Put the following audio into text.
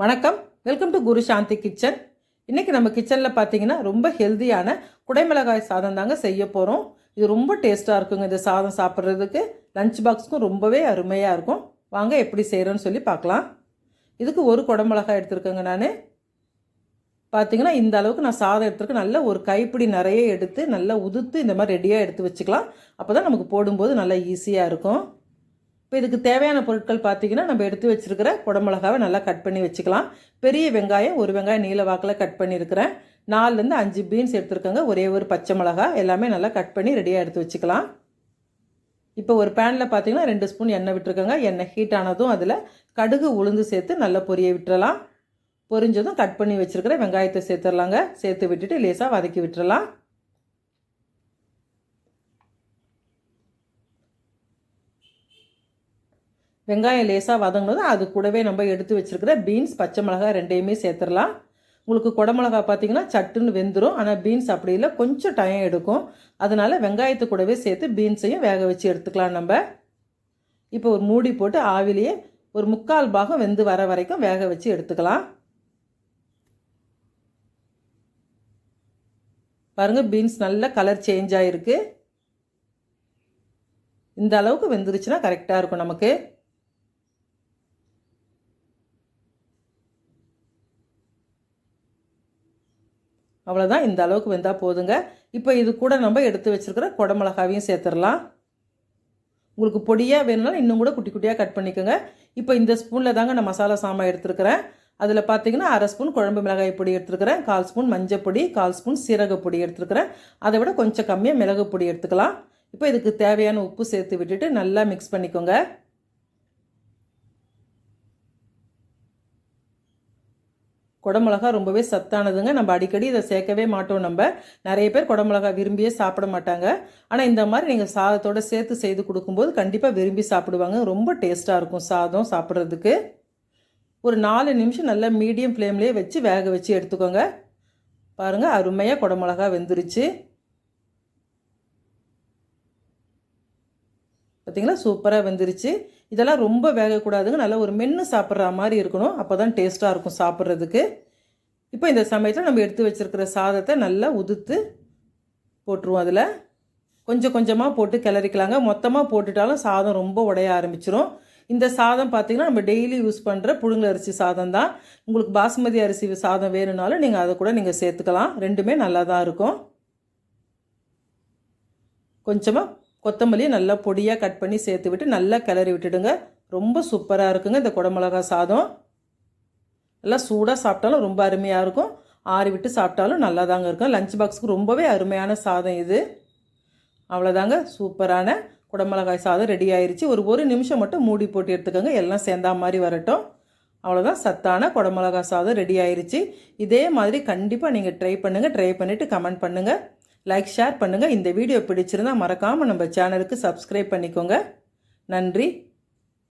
வணக்கம். Welcome to Guru Shanti kitchen. இன்றைக்கி நம்ம கிச்சனில் பார்த்தீங்கன்னா ரொம்ப ஹெல்தியான குடைமிளகாய் சாதம் தாங்க செய்ய போகிறோம் இது ரொம்ப டேஸ்ட்டாக இருக்குங்க இந்த சாதம் சாப்பிட்றதுக்கு. லஞ்ச் பாக்ஸுக்கும் ரொம்பவே அருமையாக இருக்கும். வாங்க எப்படி செய்கிறோன்னு சொல்லி பார்க்கலாம் இதுக்கு ஒரு குடமிளகாய் எடுத்துருக்கேங்க நான். பார்த்தீங்கன்னா இந்த அளவுக்கு நான் சாதம் எடுத்துருக்கேன். நல்லா ஒரு கைப்பிடி நிறைய எடுத்து நல்லா உதுத்து இந்த மாதிரி ரெடியாக எடுத்து வச்சுக்கலாம். அப்போ தான் நமக்கு போடும்போது நல்லா ஈஸியாக இருக்கும். இப்போ இதுக்கு தேவையான பொருட்கள் பார்த்தீங்கன்னா நம்ம எடுத்து வச்சுருக்கிற குடமிளகாவை நல்லா கட் பண்ணி வச்சுக்கலாம். பெரிய வெங்காயம் ஒரு வெங்காயம் நீல வாக்கில் கட் பண்ணியிருக்கிறேன் நாலுலேருந்து அஞ்சு பீன்ஸ் எடுத்துருக்கோங்க. ஒரே ஒரு பச்சை மிளகா எல்லாமே நல்லா கட் பண்ணி ரெடியாக எடுத்து வச்சுக்கலாம். இப்போ ஒரு பேனில் பார்த்தீங்கன்னா ரெண்டு ஸ்பூன் எண்ணெய் விட்டுருக்கோங்க. எண்ணெய் ஹீட் ஆனதும் அதில் கடுகு உளுந்து சேர்த்து நல்லா பொரிய விட்டுறலாம். பொரிஞ்சதும் கட் பண்ணி வச்சுருக்கிற வெங்காயத்தை சேர்த்துடலாங்க. சேர்த்து விட்டுட்டு லேசாக வதக்கி விட்டுறலாம். வெங்காயம் லேசாக வதங்கினதும் அது கூடவே நம்ம எடுத்து வச்சுருக்கிற பீன்ஸ் பச்சை மிளகாய் ரெண்டையுமே சேர்த்துடலாம். உங்களுக்கு குடமிளகா பார்த்தீங்கன்னா சட்டுன்னு வெந்துடும் ஆனால் பீன்ஸ் அப்படி இல்லை கொஞ்சம் டைம் எடுக்கும். அதனால் வெங்காயத்தை கூடவே சேர்த்து பீன்ஸையும் வேக வச்சு எடுத்துக்கலாம் நம்ம. இப்போ ஒரு மூடி போட்டு ஆவிலேயே ஒரு முக்கால் பாகம் வெந்து வர வரைக்கும் வேக வச்சு எடுத்துக்கலாம். பாருங்கள் பீன்ஸ் நல்ல கலர் சேஞ்ச் ஆகிருக்கு இந்த அளவுக்கு வெந்துருச்சுன்னா கரெக்டாக இருக்கும் நமக்கு. அவ்வளோதான் இந்த அளவுக்கு வெந்தால் போதுங்க. இப்போ இது கூட நம்ம எடுத்து வச்சுருக்கிற குடமிளகாவையும் சேர்த்துடலாம். உங்களுக்கு பொடியாக வேணும்னாலும் இன்னும் கூட குட்டி குட்டியாக கட் பண்ணிக்கோங்க. இப்போ இந்த ஸ்பூனில் தாங்க நான் மசாலா சாமான் எடுத்துருக்கிறேன். அதில் பார்த்தீங்கன்னா அரை ஸ்பூன் குழம்பு மிளகாய் பொடி எடுத்துருக்கிறேன். கால் ஸ்பூன் மஞ்சள் பொடி கால் ஸ்பூன் சீரக பொடி எடுத்துருக்கிறேன். அதை விட கொஞ்சம் கம்மியாக மிளகு பொடி எடுத்துக்கலாம். இப்போ இதுக்கு தேவையான உப்பு சேர்த்து விட்டுட்டு நல்லா மிக்ஸ் பண்ணிக்கோங்க. குடமிளகா ரொம்பவே சத்தானதுங்க. நம்ம அடிக்கடி இதை சேர்க்கவே மாட்டோம் நம்ம. நிறைய பேர் குடமிளகா விரும்பியே சாப்பிட மாட்டாங்க. ஆனால் இந்த மாதிரி நீங்கள் சாதத்தோடு சேர்த்து செய்து கொடுக்கும்போது கண்டிப்பாக விரும்பி சாப்பிடுவாங்க. ரொம்ப டேஸ்ட்டாக இருக்கும் சாதம் சாப்பிட்றதுக்கு. ஒரு நாலு நிமிஷம் நல்லா மீடியம் ஃப்ளேம்லேயே வச்சு வேக வச்சு எடுத்துக்கோங்க. பாருங்கள் அருமையாக குடமிளகா வெந்துருச்சு. பார்த்திங்களா சூப்பராக வெந்துருச்சு. இதெல்லாம் ரொம்ப வேகக்கூடாதுங்க. நல்லா ஒரு மென்று சாப்பிட்ற மாதிரி இருக்கணும். அப்போ தான் டேஸ்ட்டாக இருக்கும் சாப்பிட்றதுக்கு. இப்போ இந்த சமயத்தில் நம்ம எடுத்து வச்சுருக்கிற சாதத்தை நல்லா உதுத்து போட்டுருவோம் அதில். கொஞ்சம் கொஞ்சமாக போட்டு கிளறிக்கலாங்க. மொத்தமாக போட்டுட்டாலும் சாதம் ரொம்ப உடைய ஆரம்பிச்சிரும். இந்த சாதம் பார்த்திங்கன்னா நம்ம டெய்லி யூஸ் பண்ணுற புழுங்கல் அரிசி சாதம் தான். உங்களுக்கு பாசுமதி அரிசி சாதம் வேணும்னாலும் நீங்கள் அதை கூட நீங்கள் சேர்த்துக்கலாம். ரெண்டுமே நல்லா தான் இருக்கும். கொஞ்சமாக கொத்தமல்லியை நல்லா பொடியாக கட் பண்ணி சேர்த்து விட்டு நல்லா கிளறி விட்டுடுங்க. ரொம்ப சூப்பராக இருக்குங்க இந்த குடமிளகா சாதம். நல்லா சூடாக சாப்பிட்டாலும் ரொம்ப அருமையாக இருக்கும். ஆறி விட்டு சாப்பிட்டாலும் நல்லா தாங்க இருக்கும் லஞ்ச் பாக்ஸுக்கு ரொம்பவே அருமையான சாதம் இது. அவ்வளோதாங்க சூப்பரான குடமிளகாய் சாதம் ரெடி ஆயிடுச்சு ஒரு ஒரு நிமிஷம் மட்டும் மூடி போட்டு எடுத்துக்கோங்க. எல்லாம் சேர்ந்தா மாதிரி வரட்டும். அவ்வளோதான் சத்தான குடமிளகா சாதம் ரெடி ஆயிடுச்சு இதே மாதிரி கண்டிப்பாக நீங்கள் ட்ரை பண்ணுங்கள் ட்ரை பண்ணிவிட்டு கமெண்ட் பண்ணுங்கள் லைக் ஷேர் பண்ணுங்கள் இந்த வீடியோ பிடிச்சிருந்தால் மறக்காமல் நம்ம சேனலுக்கு சப்ஸ்கிரைப் பண்ணிக்கோங்க. நன்றி.